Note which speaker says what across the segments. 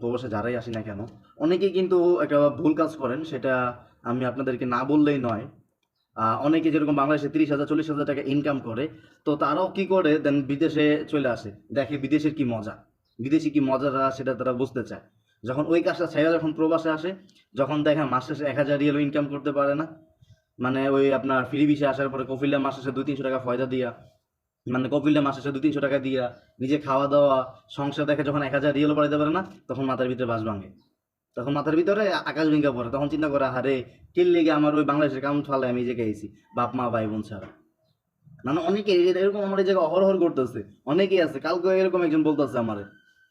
Speaker 1: প্রবাসে যারাই আসি না কেন, অনেকেই কিন্তু একটা ভুল কাজ করেন, সেটা আমি আপনাদেরকে না বললেই নয়। অনেকে যেরকম বাংলাদেশে তিরিশ হাজার, চল্লিশ হাজার টাকা ইনকাম করে, তো তারাও কি করে দেন বিদেশে চলে আসে। দেখে বিদেশের কি মজা, বিদেশি কি মজাটা সেটা তারা বুঝতে চায়। যখন ওই কাজটা ছেড়ে যখন প্রবাসে আসে, যখন দেখে মাস শেষে এক হাজার রিয়েলও ইনকাম করতে পারে না মানে ওই আপনার ফ্রি বিষে আসার পরে কফিলটা মাস শেষে দুই তিনশো টাকা ফয়দা দিয়া মানে কপিলটা মাস দুই তিনশো টাকা দিয়া, নিজে খাওয়া দাওয়া, সংসার দেখে যখন এক হাজার রিয়েলও বাড়াইতে পারে না, তখন মাথার ভিতরে বাস ভাঙে। তখন মাথার ভিতরে আকাশ ভেঙে পড়ে, তখন চিন্তা করে হারে কিল লেগে আমার ওই বাংলাদেশের কাম ফালে আমি যে গেছি বাপ, মা, ভাই, বোন ছাড়া। মানে অনেকে এরকম আমার এই জায়গায় অহরহর করতেছে। অনেকেই আছে কালকে এরকম একজন বলতেছে আমার।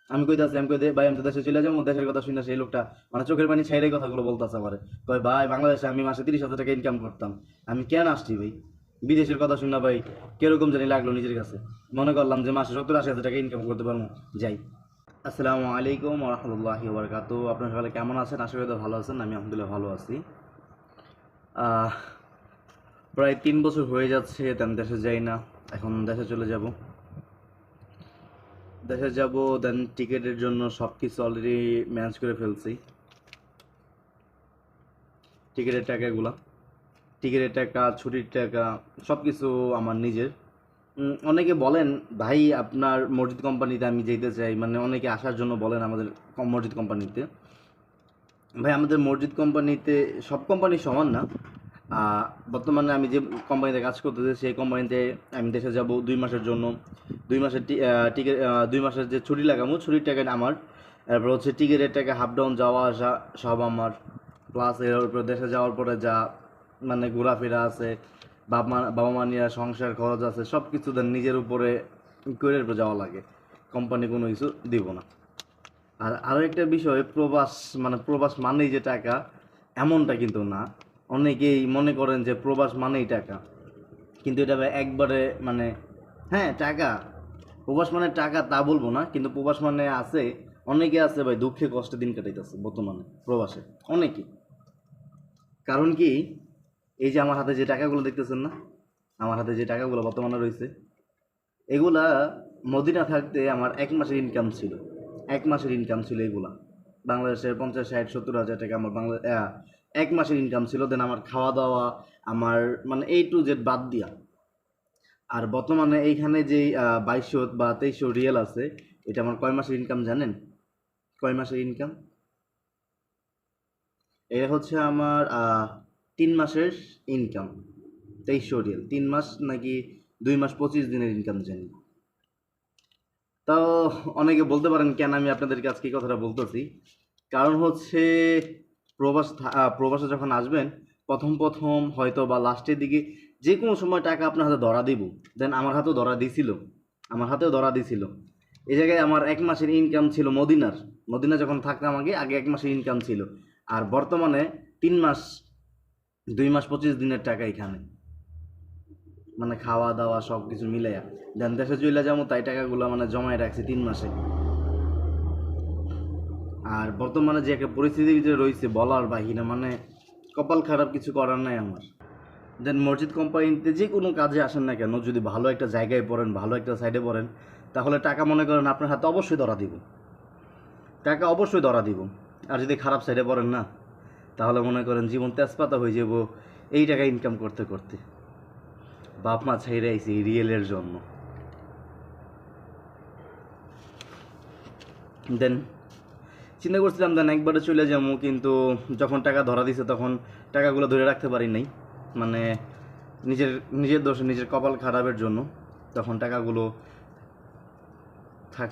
Speaker 1: আমি কইতাছি, আমি কই, দে, ভাই, আমি তো দেশে চলে যাব, দেশের কথা শুনে সেই লোকটা মানে চোখের পানি ছাইরে কথাগুলো বলতেছে আমার। কয়, ভাই, বাংলাদেশে আমি মাসে তিরিশ হাজার টাকা ইনকাম করতাম। আমি কেন আসছি, ভাই? বিদেশের কথা শুনে ভাই, কীরকম জানি লাগল নিজের কাছে। মনে করলাম যে মাসে সত্তর আশি হাজার টাকা ইনকাম করতে পারব। যাই। আসসালামু আলাইকুম রহমতুল্লাহি ওবরকাত আপনার সকালে কেমন আছেন? আশা করি ভালো আছেন, আমি আলহামদুলিল্লাহ ভালো আছি। প্রায় তিন বছর হয়ে যাচ্ছে দেন দেশে যাই না। এখন দেশে চলে যাব। দেশে যাব দেন টিকিটের জন্য সব কিছু অলরেডি ম্যানেজ করে ফেলছি। টিকিটের টাকাগুলো। টিকিটের টাকা, ছুটির টাকা সব কিছু আমার নিজের। অনেকে বলেন, ভাই, আপনার মসজিদ কোম্পানিতে আমি যেতে চাই। মানে অনেকে আসার জন্য বলেন আমাদের মসজিদ কোম্পানিতে। ভাই, আমাদের মসজিদ কোম্পানিতে সব কোম্পানি সমান না। বর্তমানে আমি যে কোম্পানিতে কাজ করতেছি, সেই কোম্পানিতে আমি দেশে যাব দুই মাসের জন্য। দুই মাসের টিকিট দুই মাসের যে ছুটি লাগাবো, ছুটির টাকা আমার। তারপর হচ্ছে টিকিটের টাকা, হাফ ডাউন যাওয়া আসা সব আমার। প্লাস এর উপর দেশে যাওয়ার পরে যা মানে ঘোরাফেরা আছে বাবা মা বাবা মা নিয়ে সংসার খরচ আছে সব কিছু দেন নিজের উপরে করে যাওয়া লাগে। কোম্পানি কোনো কিছু দিব না। আর আরও একটা বিষয়, প্রবাস মানে প্রবাস মানেই যে টাকা, এমনটা কিন্তু না। অনেকেই মনে করেন যে প্রবাস মানেই টাকা। কিন্তু এটা একবারে মানে হ্যাঁ টাকা। প্রবাস মানে টাকা তা বলব না, কিন্তু প্রবাস মানে আছে। অনেকে আছে ভাই দুঃখে কষ্টে দিন কাটাইতেছে বর্তমানে প্রবাসে। অনেকে। কারণ কি? এই যে আমার হাতে যে টাকাগুলো দেখতেছেন না, আমার হাতে যে টাকাগুলো বর্তমানে রয়েছে, এগুলা মদিনা থাকতে আমার এক মাসের ইনকাম ছিল। এক মাসের ইনকাম ছিল এগুলা। বাংলাদেশের পঞ্চাশ, ষাট, সত্তর হাজার টাকা আমার বাংলা এক মাসের ইনকাম ছিল দেন আমার খাওয়া দাওয়া, আমার মানে এই টু জেড বাদ দিয়া। আর বর্তমানে এইখানে যে বাইশশো বা তেইশশো রিয়েল আছে, এটা আমার কয় মাসের ইনকাম জানেন? কয় মাসের ইনকাম এটা হচ্ছে আমার তিন মাসের ইনকাম তেইশশো রিয়েল তিন মাস নাকি দুই মাস পঁচিশ দিনের ইনকাম জানি তাও অনেকে বলতে পারেন, কেন আমি আপনাদেরকে আজকে কথাটা বলতেছি? কারণ হচ্ছে প্রবাস প্রবাসে যখন আসবেন, প্রথম প্রথম হয়তো বা লাস্টের দিকে যে কোনো সময় টাকা আপনার হাতে ধরা দিব। দেন আমার হাতেও ধরা দিছিল। আমার হাতেও ধরা দিছিল। এই জায়গায় আমার এক মাসের ইনকাম ছিল মদিনার। মদিনা যখন থাকতাম আগে আগে এক মাসের ইনকাম ছিল। আর বর্তমানে তিন মাস দুই মাস পঁচিশ দিনের টাকা এখানে। মানে খাওয়া দাওয়া সব কিছু মিলাইয়া। দেন দেশে চলে যাব, তাই টাকাগুলো মানে জমায় রাখছি তিন মাসে। আর বর্তমানে যে একটা পরিস্থিতির ভিতরে রয়েছে বলার বাহিরে মানে কপাল খারাপ কিছু করার নাই আমার। দেন মসজিদ কোম্পানিতে যে কোনো কাজে আসেন না কেন, যদি ভালো একটা জায়গায় পড়েন, ভালো একটা সাইডে পড়েন, তাহলে টাকা মনে করেন আপনার হাতে অবশ্যই ধরা দিব। টাকা অবশ্যই ধরা দিব। আর যদি খারাপ সাইডে পড়েন না তাহলে মনে করেন জীবন তেজপাতা হয়ে যাব। এই টাকা ইনকাম করতে করতে। বাপ মা ছাইরে আইছি এই রিয়েলের জন্য। দেন চিন্তা করছিলাম দেন একবারে চলে যাব, কিন্তু যখন টাকা ধরা দিছে তখন টাকাগুলো ধরে রাখতে পারি নাই। মানে নিজের নিজের দোষে, নিজের কপাল খারাপের জন্য। তখন টাকাগুলো থাক,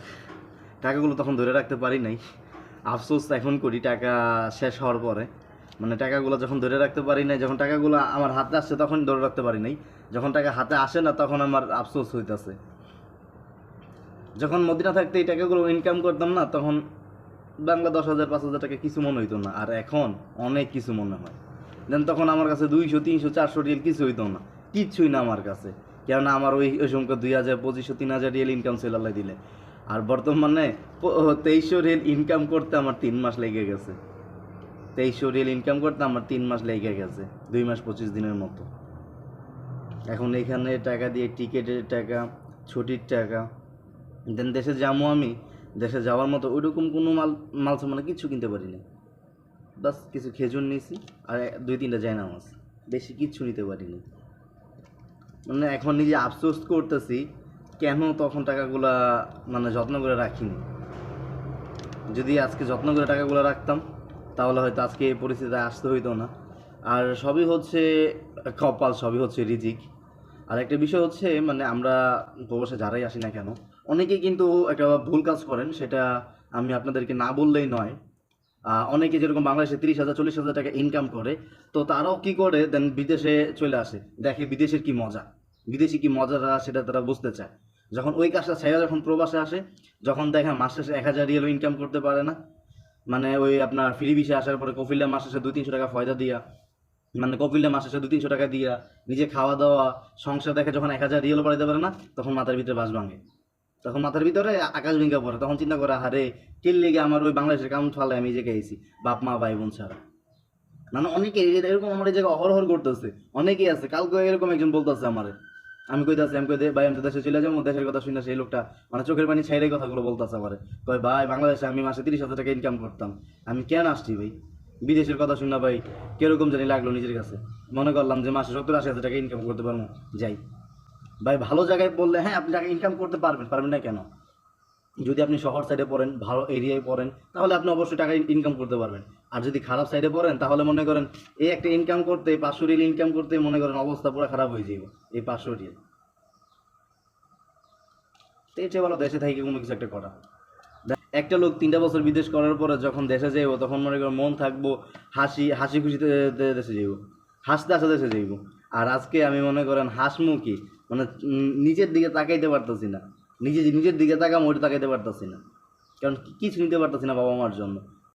Speaker 1: টাকাগুলো তখন ধরে রাখতে পারি নাই। আফসোস এখন করি, টাকা শেষ হওয়ার পরে। মানে টাকাগুলো যখন ধরে রাখতে পারি নাই, যখন টাকাগুলো আমার হাতে আসছে তখন ধরে রাখতে পারি নাই। যখন টাকা হাতে আসে না, তখন আমার আফসোস হইতাছে। যখন মদিনা থাকতে এই টাকাগুলো ইনকাম করতাম না, তখন বাংলা দশ হাজার, পাঁচ হাজার টাকা কিছু মনে হইতো না। আর এখন অনেক কিছু মনে হয়। দেন তখন আমার কাছে দুইশো, তিনশো, চারশো রিয়েল কিছু হইতো না। কিচ্ছুই না আমার কাছে। কেননা আমার ওই ওই সংখ্যা দুই হাজার, পঁচিশশো, তিন হাজার রিয়েল ইনকাম ছিল আল্লাহ দিলে। আর বর্তমানে তেইশশো রিয়েল ইনকাম করতে আমার তিন মাস লেগে গেছে। তেইশশো রিয়েল ইনকাম করতে আমার তিন মাস লেগে গেছে, দুই মাস পঁচিশ দিনের মতো। এখন এখানে টাকা দিয়ে টিকিটের টাকা, ছুটির টাকা দেন দেশে যাব আমি, দেশে যাওয়ার মতো ওইরকম কোনো মাল মাল মানে কিছু কিনতে পারি না বাস কিছু খেজুর নিয়েছি, আর দুই তিনটা যায় নামাজ বেশি কিচ্ছু নিতে পারিনি মানে এখন নিজে আফসোস করতেছি, কেন তখন টাকাগুলা মানে যত্ন করে রাখিনি। যদি আজকে যত্ন করে টাকাগুলো রাখতাম তাহলে হয়তো আজকে এই পরিস্থিতিতে আসতে হইতো না। আর সবই হচ্ছে, কপাল সবই হচ্ছে রিজিক। আর একটা বিষয় হচ্ছে মানে আমরা প্রবাসে যারাই আসি না কেন, অনেকেই কিন্তু একটা ভুল কাজ করেন, সেটা আমি আপনাদেরকে না বললেই নয়। অনেকে যেরকম বাংলাদেশে তিরিশ হাজার, চল্লিশ হাজার টাকা ইনকাম করে, তো তারাও কি করে দেন বিদেশে চলে আসে। দেখে বিদেশের কি মজা। বিদেশি কি মজাটা সেটা তারা বুঝতে চায়। যখন ওই কাজটা ছেড়ে যখন প্রবাসে আসে, যখন দেখে মাস শেষে এক হাজার রিয়েলও ইনকাম করতে পারে না মানে ওই আপনার ফ্রি বিষে আসার পরে কফিলটা মাস শেষে দুই তিনশো টাকা ফয়দা দিয়া মানে কপিলটা মাস দুই তিনশো টাকা দিয়া, নিজে খাওয়া দাওয়া, সংসার দেখে যখন এক হাজার রিয়েলও বাড়াইতে পারে না, তখন মাথার ভিতরে বাস ভাঙে। তখন মাথার ভিতরে আকাশ ভেঙে পড়ে, তখন চিন্তা করে হারে কেল লেগে আমার ওই বাংলাদেশের কাম ফালে আমি জায়গায় এসেছি বাপ, মা, ভাই, বোন ছাড়া। মানে অনেকে এরকম আমার এই জায়গায় অহরহর করতেছে। অনেকেই আছে কালকে এরকম একজন বলতেছে আমারে। আমি কইতাছি, আমি কই ভাই, আমি তো দেশে চলে যাব, দেশের কথা শুনে সেই লোকটা মানে চোখের পানি ছাইরে কথাগুলো বলতেছে আমারে। কয়, ভাই, বাংলাদেশে আমি মাসে তিরিশ হাজার টাকা ইনকাম করতাম। আমি কেন আসছি ভাই? বিদেশের কথা শুনে ভাই, কীরকম জানি লাগল নিজের কাছে। মনে করলাম যে মাসে সত্তর আশি হাজার টাকা ইনকাম করতে পারব। যাই। ভাই, ভালো জায়গায় বললে হ্যাঁ আপনি টাকা ইনকাম করতে পারবেন পারবেন না কেন? যদি আপনি শহর সাইডে পড়েন, ভালো এরিয়ায় পড়েন, তাহলে আপনি অবশ্যই টাকা ইনকাম করতে পারবেন। আর যদি খারাপ সাইডে পড়েন, তাহলে মনে করেন এই একটা ইনকাম করতে, পাঁচশো রিল ইনকাম করতে মনে করেন অবস্থা পুরো খারাপ হয়ে যাবে এই পাঁচশো রিল তো এর ভালো দেশে থেকে কোনো কিছু একটা করা। একটা লোক তিনটা বছর বিদেশ করার পরে যখন দেশে যাইব, তখন মনে করেন মন থাকব, হাসি হাসি খুশিতে দেশে যাইব, হাসতে হাসতে দেশে যাইব। আর আজকে আমি মনে করেন হাসমুখী মানে নিজের দিকে তাকাইতে পারতেছি না। নিজে নিজের দিকে তাকা মরে তাকাইতে পারতেছি না। কারণ কিছু নিতে পারতেছি না বাবা মার জন্য।